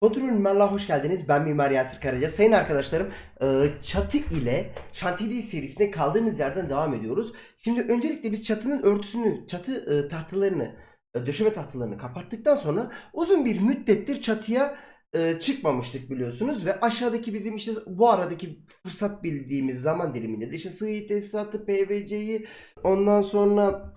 Kontrol Mimarlığa hoş geldiniz. Ben Mimar Yasir Karaca. Sayın arkadaşlarım e, çatı ile şantiye serisine kaldığımız yerden devam ediyoruz. Şimdi öncelikle biz çatının örtüsünü, çatı e, tahtalarını, e, döşeme tahtalarını kapattıktan sonra uzun bir müddettir çatıya çıkmamıştık biliyorsunuz ve aşağıdaki bizim işte bu aradaki fırsat bildiğimiz zaman diliminde de işte sığ tesisatı, PVC'yi ondan sonra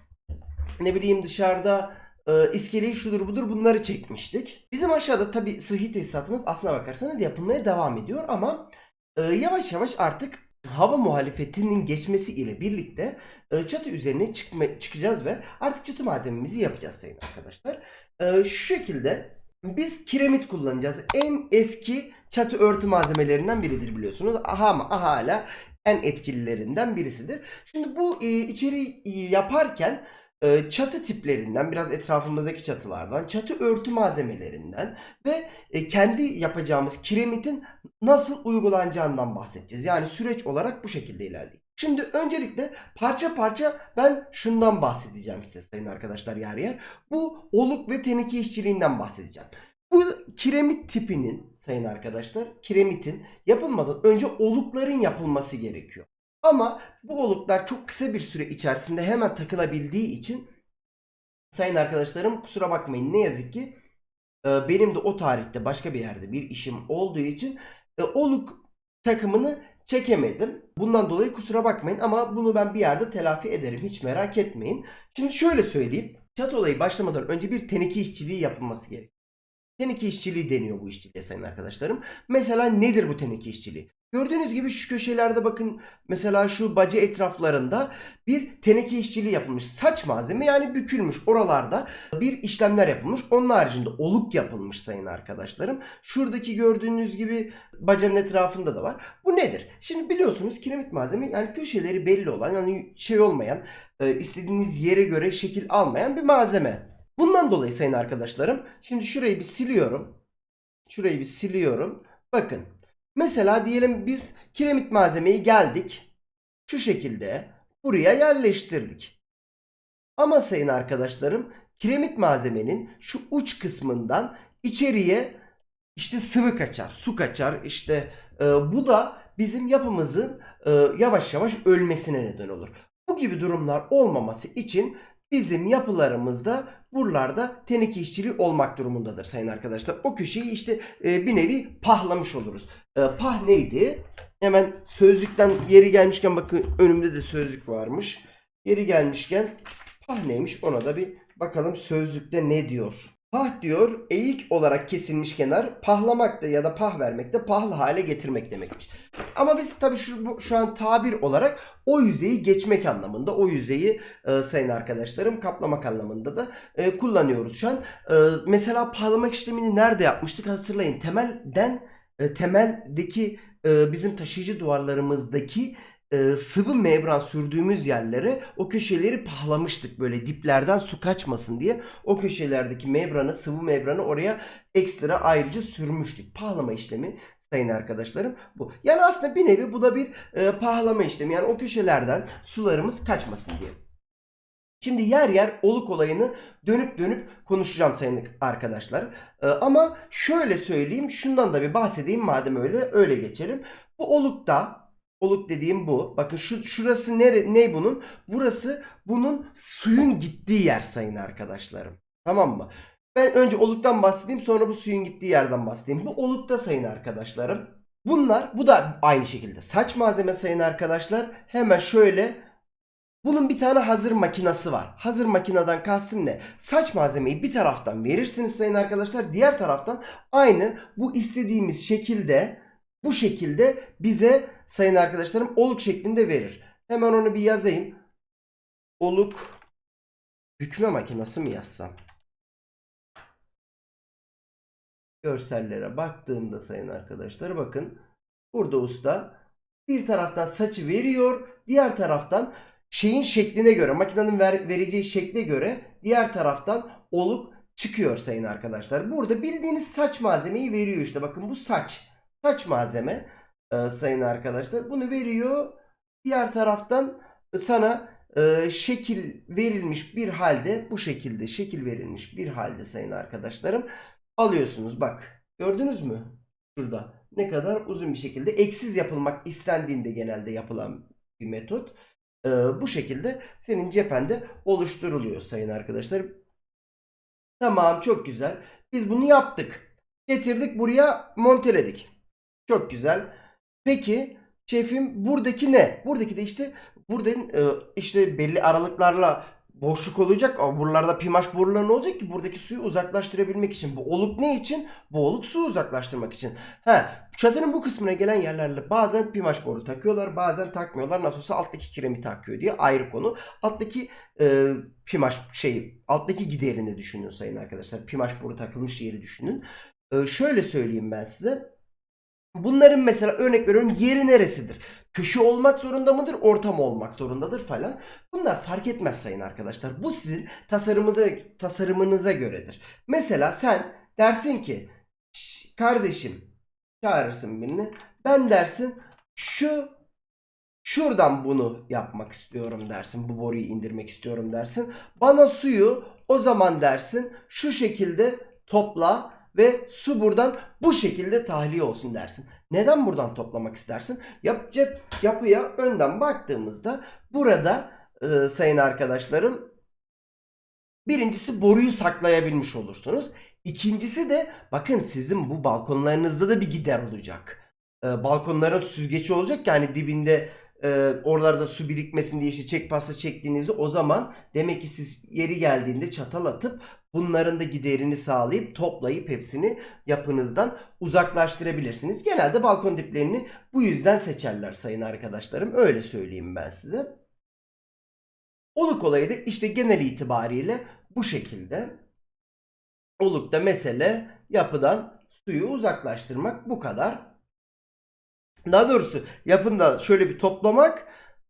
ne bileyim dışarıda e, iskeleyi şudur budur bunları çekmiştik. Bizim aşağıda tabi sıhhi tesisatımız aslına bakarsanız yapılmaya devam ediyor ama e, yavaş yavaş artık hava muhalefetinin geçmesi ile birlikte e, çatı üzerine çıkma, çıkacağız ve artık çatı malzememizi yapacağız sayın arkadaşlar. E, şu şekilde biz kiremit kullanacağız. En eski çatı örtü malzemelerinden biridir biliyorsunuz. Aha hala en etkililerinden birisidir. Şimdi bu e, içeriği yaparken e, çatı tiplerinden, biraz etrafımızdaki çatılardan, çatı örtü malzemelerinden ve e, kendi yapacağımız kiremitin nasıl uygulanacağından bahsedeceğiz. Yani süreç olarak bu şekilde ilerleyecek. Şimdi öncelikle parça parça ben şundan bahsedeceğim size sayın arkadaşlar yer yer. Bu oluk ve teneke işçiliğinden bahsedeceğim. Bu kiremit tipinin sayın arkadaşlar kiremitin yapılmadan önce olukların yapılması gerekiyor. Ama bu oluklar çok kısa bir süre içerisinde hemen takılabildiği için sayın arkadaşlarım kusura bakmayın ne yazık ki e, benim de o tarihte başka bir yerde bir işim olduğu için e, oluk takımını çekemedim. Bundan dolayı kusura bakmayın ama bunu ben bir yerde telafi ederim hiç merak etmeyin. Şimdi şöyle söyleyeyim. Çat olayı başlamadan önce bir teneke işçiliği yapılması gerekiyor. Teneke işçiliği deniyor bu işçiliğe sayın arkadaşlarım. Mesela nedir bu teneke işçiliği? Gördüğünüz gibi şu köşelerde bakın mesela şu baca etraflarında bir teneke işçiliği yapılmış. Saç malzeme yani bükülmüş oralarda bir işlemler yapılmış. Onun haricinde oluk yapılmış sayın arkadaşlarım. Şuradaki gördüğünüz gibi bacanın etrafında da var. Bu nedir? Şimdi biliyorsunuz kiremit malzeme yani köşeleri belli olan yani şey olmayan e, istediğiniz yere göre şekil almayan bir malzeme. Bundan dolayı sayın arkadaşlarım şimdi şurayı bir siliyorum. Şurayı bir siliyorum. Bakın Mesela diyelim biz kiremit malzemeyi geldik. Şu şekilde buraya yerleştirdik. Ama sayın arkadaşlarım kiremit malzemenin şu uç kısmından içeriye işte sıvı kaçar, su kaçar. İşte e, bu da bizim yapımızın e, yavaş yavaş ölmesine neden olur. Bu gibi durumlar olmaması için bizim yapılarımızda buralarda teneke işçiliği olmak durumundadır sayın arkadaşlar. O köşeyi işte e, bir nevi pahlamış oluruz. E, pah neydi? Hemen sözlükten yeri gelmişken bakın önümde de sözlük varmış. Yeri gelmişken pah neymiş ona da bir bakalım sözlükte ne diyor. Pah diyor eğik olarak kesilmiş kenar pahlamak da ya da pah vermek de pahlı hale getirmek demekmiş. Ama biz tabii şu, şu an tabir olarak o yüzeyi geçmek anlamında o yüzeyi e, sayın arkadaşlarım kaplamak anlamında da e, kullanıyoruz şu an. E, mesela pahlamak işlemini nerede yapmıştık hatırlayın. Temelden e, temeldeki e, bizim taşıyıcı duvarlarımızdaki e, sıvı membran sürdüğümüz yerlere o köşeleri pahlamıştık böyle diplerden su kaçmasın diye. O köşelerdeki membranı, sıvı membranı oraya ekstra ayrıca sürmüştük. Pahlama işlemi sayın arkadaşlarım bu. Yani aslında bir nevi bu da bir e, pahlama işlemi. Yani o köşelerden sularımız kaçmasın diye. Şimdi yer yer oluk olayını dönüp dönüp konuşacağım sayın arkadaşlar. E, ama şöyle söyleyeyim, şundan da bir bahsedeyim madem öyle öyle geçelim. Bu olukta Oluk dediğim bu. Bakın şu şurası nere ne bunun? Burası bunun suyun gittiği yer sayın arkadaşlarım. Tamam mı? Ben önce oluktan bahsedeyim sonra bu suyun gittiği yerden bahsedeyim. Bu olukta sayın arkadaşlarım. Bunlar bu da aynı şekilde saç malzeme sayın arkadaşlar. Hemen şöyle bunun bir tane hazır makinası var. Hazır makineden kastım ne? Saç malzemeyi bir taraftan verirsiniz sayın arkadaşlar. Diğer taraftan aynı bu istediğimiz şekilde bu şekilde bize sayın arkadaşlarım oluk şeklinde verir. Hemen onu bir yazayım. Oluk bükme makinesi mi yazsam? Görsellere baktığımda sayın arkadaşlar bakın. Burada usta bir taraftan saçı veriyor. Diğer taraftan şeyin şekline göre makinenin ver, vereceği şekle göre diğer taraftan oluk çıkıyor sayın arkadaşlar. Burada bildiğiniz saç malzemeyi veriyor işte. Bakın bu saç. Saç malzeme e, sayın arkadaşlar. Bunu veriyor. Diğer taraftan sana e, şekil verilmiş bir halde bu şekilde şekil verilmiş bir halde sayın arkadaşlarım alıyorsunuz bak Gördünüz mü? Şurada. Ne kadar uzun bir şekilde eksiz yapılmak istendiğinde genelde yapılan bir metot. Ee, bu şekilde senin cephende oluşturuluyor sayın arkadaşlar. Tamam çok güzel. Biz bunu yaptık. Getirdik buraya monteledik. Çok güzel. Peki şefim buradaki ne? Buradaki de işte burada e, işte belli aralıklarla boşluk olacak. Buralarda pimaş boruları ne olacak ki? Buradaki suyu uzaklaştırabilmek için. Bu oluk ne için? Bu oluk su uzaklaştırmak için. Ha, çatının bu kısmına gelen yerlerle bazen pimaş boru takıyorlar, bazen takmıyorlar. Nasıl olsa alttaki kiremi takıyor diye ayrı konu. Alttaki e, pimaş şey, alttaki giderini düşünün sayın arkadaşlar. Pimaş boru takılmış yeri düşünün. E, şöyle söyleyeyim ben size. Bunların mesela örnek veriyorum yeri neresidir? Köşe olmak zorunda mıdır? Ortam olmak zorundadır falan. Bunlar fark etmez sayın arkadaşlar. Bu sizin tasarımınıza, tasarımınıza göredir. Mesela sen dersin ki "Şş, kardeşim çağırırsın birini. Ben dersin şu şuradan bunu yapmak istiyorum dersin. Bu boruyu indirmek istiyorum dersin. Bana suyu o zaman dersin şu şekilde topla ve su buradan bu şekilde tahliye olsun dersin. Neden buradan toplamak istersin? Yap, cep, yapıya önden baktığımızda burada e, sayın arkadaşlarım birincisi boruyu saklayabilmiş olursunuz. İkincisi de bakın sizin bu balkonlarınızda da bir gider olacak. E, balkonların süzgeci olacak yani dibinde e, oralarda su birikmesin diye işte çek pasta çektiğinizde o zaman demek ki siz yeri geldiğinde çatal atıp bunların da giderini sağlayıp toplayıp hepsini yapınızdan uzaklaştırabilirsiniz. Genelde balkon diplerini bu yüzden seçerler sayın arkadaşlarım. Öyle söyleyeyim ben size. Oluk olayı da işte genel itibariyle bu şekilde. Olukta mesele yapıdan suyu uzaklaştırmak bu kadar. Daha doğrusu yapında şöyle bir toplamak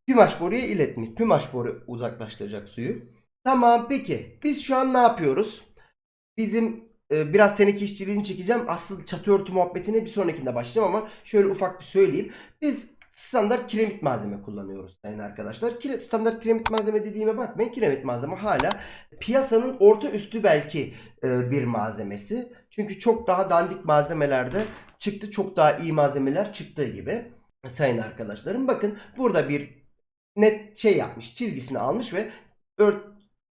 pimaş boruya iletmek. Pimaş boru uzaklaştıracak suyu. Tamam peki biz şu an ne yapıyoruz? Bizim e, biraz teneke işçiliğini çekeceğim. Asıl çatı örtü muhabbetine bir sonrakinde başlayacağım ama şöyle ufak bir söyleyeyim. Biz standart kiremit malzeme kullanıyoruz sayın arkadaşlar. Kire, standart kiremit malzeme dediğime bakmayın. Kiremit malzeme hala piyasanın orta üstü belki e, bir malzemesi. Çünkü çok daha dandik malzemelerde çıktı. Çok daha iyi malzemeler çıktığı gibi. Sayın arkadaşlarım bakın burada bir net şey yapmış. Çizgisini almış ve ört,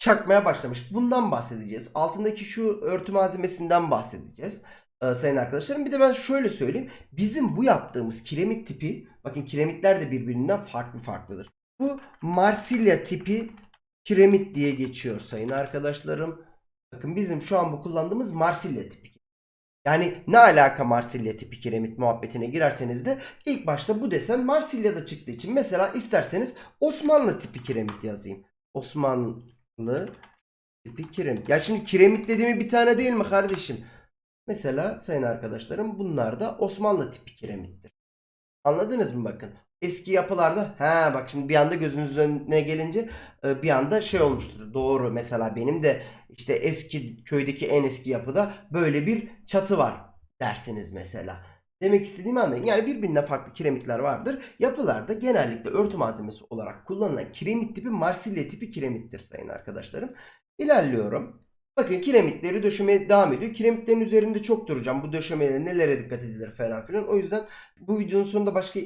çakmaya başlamış. Bundan bahsedeceğiz. Altındaki şu örtü malzemesinden bahsedeceğiz. Ee, sayın arkadaşlarım bir de ben şöyle söyleyeyim. Bizim bu yaptığımız kiremit tipi bakın kiremitler de birbirinden farklı farklıdır. Bu Marsilya tipi kiremit diye geçiyor sayın arkadaşlarım. Bakın bizim şu an bu kullandığımız Marsilya tipi. Yani ne alaka Marsilya tipi kiremit muhabbetine girerseniz de ilk başta bu desen Marsilya'da çıktığı için mesela isterseniz Osmanlı tipi kiremit yazayım. Osmanlı tipi kiremit. Ya şimdi kiremit dediğimi bir tane değil mi kardeşim? Mesela sayın arkadaşlarım bunlar da Osmanlı tipi kiremittir. Anladınız mı bakın? Eski yapılarda ha bak şimdi bir anda gözünüzün önüne gelince e, bir anda şey olmuştur. Doğru mesela benim de işte eski köydeki en eski yapıda böyle bir çatı var dersiniz mesela. Demek istediğimi anlayın. Yani birbirinden farklı kiremitler vardır. Yapılarda genellikle örtü malzemesi olarak kullanılan kiremit tipi Marsilya tipi kiremittir sayın arkadaşlarım. İlerliyorum. Bakın kiremitleri döşemeye devam ediyor. Kiremitlerin üzerinde çok duracağım. Bu döşemelere nelere dikkat edilir falan filan. O yüzden bu videonun sonunda başka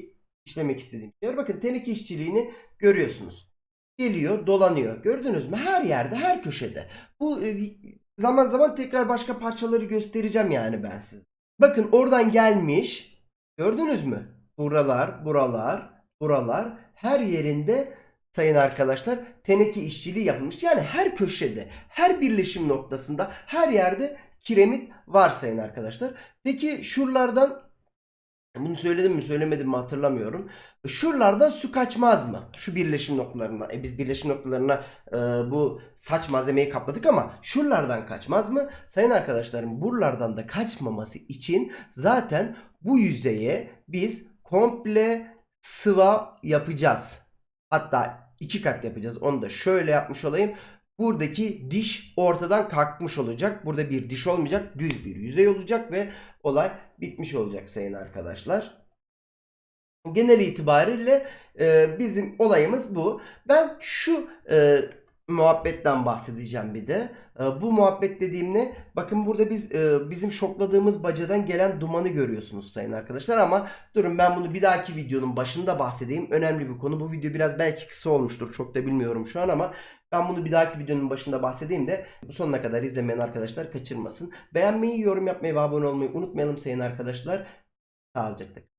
işlemek istediğim şey var. Bakın teneke işçiliğini görüyorsunuz. Geliyor, dolanıyor. Gördünüz mü? Her yerde, her köşede. Bu e, zaman zaman tekrar başka parçaları göstereceğim yani ben size. Bakın oradan gelmiş. Gördünüz mü? Buralar, buralar, buralar her yerinde sayın arkadaşlar teneke işçiliği yapılmış. Yani her köşede, her birleşim noktasında, her yerde kiremit var sayın arkadaşlar. Peki şuralardan bunu söyledim mi söylemedim mi hatırlamıyorum. Şuralardan su kaçmaz mı? Şu birleşim noktalarına. E biz birleşim noktalarına e, bu saç malzemeyi kapladık ama şuralardan kaçmaz mı? Sayın arkadaşlarım buralardan da kaçmaması için zaten bu yüzeye biz komple sıva yapacağız. Hatta iki kat yapacağız. Onu da şöyle yapmış olayım. Buradaki diş ortadan kalkmış olacak. Burada bir diş olmayacak. Düz bir yüzey olacak ve olay bitmiş olacak sayın arkadaşlar. Genel itibariyle e, bizim olayımız bu. Ben şu e, muhabbetten bahsedeceğim bir de. E, bu muhabbet dediğim ne? Bakın burada biz e, bizim şokladığımız bacadan gelen dumanı görüyorsunuz sayın arkadaşlar ama durun ben bunu bir dahaki videonun başında bahsedeyim. Önemli bir konu. Bu video biraz belki kısa olmuştur. Çok da bilmiyorum şu an ama ben bunu bir dahaki videonun başında bahsedeyim de bu sonuna kadar izlemeyen arkadaşlar kaçırmasın. Beğenmeyi, yorum yapmayı ve abone olmayı unutmayalım sayın arkadaşlar. Sağlıcakla.